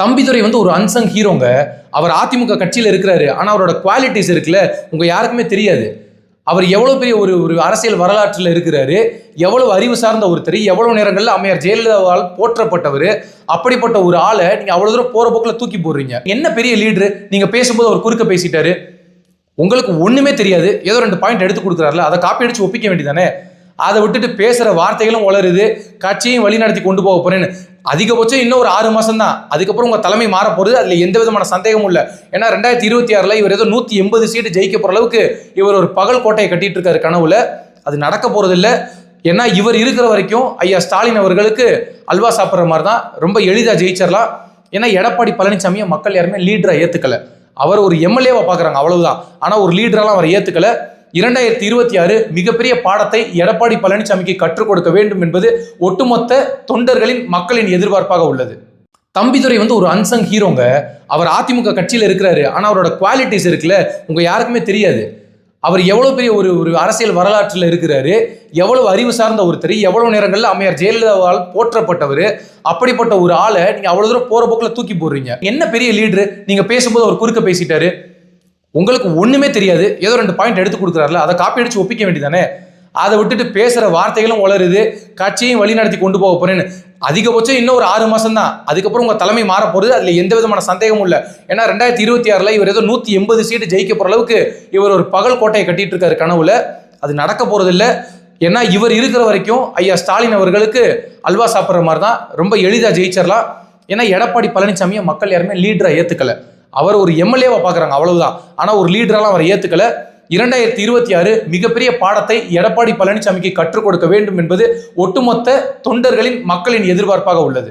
தம்பிதுரை வந்து ஒரு அன்சங் ஹீரோங்க அவர் அதிமுக கட்சியில் இருக்கிறாரு. ஆனால் அவரோட குவாலிட்டிஸ் இருக்குல்ல உங்கள் யாருக்குமே தெரியாது. அவர் எவ்வளோ பெரிய ஒரு ஒரு அரசியல் வரலாற்றில் இருக்கிறாரு. எவ்வளோ அறிவு சார்ந்த ஒருத்தர் எவ்வளோ நேரங்களில் அம்மையார் ஜெயலலிதாவால் போற்றப்பட்டவர். அப்படிப்பட்ட ஒரு ஆளை நீங்கள் அவ்வளோ தூரம் போகிற போக்கில் தூக்கி போடுறீங்க. என்ன பெரிய லீடரு நீங்கள் பேசும்போது அவர் குறுக்க பேசிட்டாரு. உங்களுக்கு ஒன்றுமே தெரியாது. ஏதோ ரெண்டு பாயிண்ட் எடுத்து கொடுக்குறாருல அதை காப்பி அடித்து ஒப்பிக்க வேண்டியதானே அதை விட்டுட்டு பேசுகிற வார்த்தைகளும் வளருது கட்சியும் வழிநடத்தி கொண்டு போக போகிறேன்னு அதிகபட்சம் இன்னும் ஒரு ஆறு மாதம் தான் அதுக்கப்புறம் உங்கள் தலைமை மாற போறது அதில் எந்த விதமான சந்தேகமும் இல்லை. ஏன்னா ரெண்டாயிரத்தி இருபத்தி ஆறில் இவர் ஏதோ நூற்றி எண்பது சீட்டு ஜெயிக்க போகிற அளவுக்கு இவர் ஒரு பகல் கோட்டையை கட்டிகிட்டு இருக்காரு கனவுல. அது நடக்க போகிறதில்ல ஏன்னா இவர் இருக்கிற வரைக்கும் ஐயா ஸ்டாலின் அவர்களுக்கு அல்வா சாப்பிட்ற மாதிரி தான் ரொம்ப எளிதாக ஜெயிச்சிடலாம் ஏன்னா எடப்பாடி பழனிசாமியை மக்கள் யாருமே லீடராக ஏற்றுக்கலை அவர் ஒரு எம்எல்ஏவை பார்க்குறாங்க அவ்வளவுதான். ஆனால் ஒரு லீடரெல்லாம் அவர் ஏற்றுக்கலை இரண்டாயிரத்தி இருபத்தி ஆறு மிகப்பெரிய பாடத்தை எடப்பாடி பழனிசாமிக்கு கற்றுக் கொடுக்க வேண்டும் என்பது ஒட்டுமொத்த தொண்டர்களின் மக்களின் எதிர்பார்ப்பாக உள்ளது. தம்பிதுரை வந்து ஒரு அன்சங் ஹீரோங்க அவர் அதிமுக கட்சியில் இருக்கிறாரு. ஆனால் அவரோட குவாலிட்டிஸ் இருக்குல்ல உங்க யாருக்குமே தெரியாது. அவர் எவ்வளோ பெரிய ஒரு ஒரு அரசியல் வரலாற்றில் இருக்கிறாரு. எவ்வளவு அறிவு சார்ந்த ஒருத்தர் எவ்வளோ நேரங்களில் அம்மையார் ஜெயலலிதாவால் போற்றப்பட்டவர். அப்படிப்பட்ட ஒரு ஆளை நீங்கள் அவ்வளோ தூரம் போகிற போக்கில் தூக்கி போடுறீங்க. என்ன பெரிய லீடரு நீங்கள் பேசும்போது அவர் குறுக்க பேசிட்டாரு. உங்களுக்கு ஒண்ணுமே தெரியாது. ஏதோ ரெண்டு பாயிண்ட் எடுத்து கொடுக்குறாருல அதை காப்பி அடிச்சு ஒப்பிக்க வேண்டியதானே அதை விட்டுட்டு பேசுற வார்த்தைகளும் வளருது கட்சியும் வழிநடத்தி கொண்டு போக போறேன்னு. அதிகபட்சம் இன்னும் ஒரு ஆறு மாசம் தான் அதுக்கப்புறம் உங்க தலைமை மாற போறது அதுல எந்த விதமான சந்தேகமும் இல்லை. ஏன்னா ரெண்டாயிரத்தி இருபத்தி ஆறுல இவர் ஏதோ நூத்தி எண்பது சீட்டு ஜெயிக்க போற அளவுக்கு இவர் ஒரு பகல் கோட்டையை கட்டிட்டு இருக்காரு கனவுல. அது நடக்க போறது ஏன்னா இவர் இருக்கிற வரைக்கும் ஐயா ஸ்டாலின் அவர்களுக்கு அல்வா சாப்பிட்ற மாதிரி தான் ரொம்ப எளிதா ஜெயிச்சிடலாம் ஏன்னா எடப்பாடி பழனிசாமியை மக்கள் யாருமே லீடரா ஏத்துக்கல. அவர் ஒரு எம்எல்ஏவை பார்க்குறாங்க அவ்வளவுதான். ஆனால் ஒரு லீடரெல்லாம் அவர் ஏற்றுக்கலை இரண்டாயிரத்தி இருபத்தி ஆறு மிகப்பெரிய பாடத்தை எடப்பாடி பழனிசாமிக்கு கற்றுக் கொடுக்க வேண்டும் என்பது ஒட்டுமொத்த தொண்டர்களின் மக்களின் எதிர்பார்ப்பாக உள்ளது.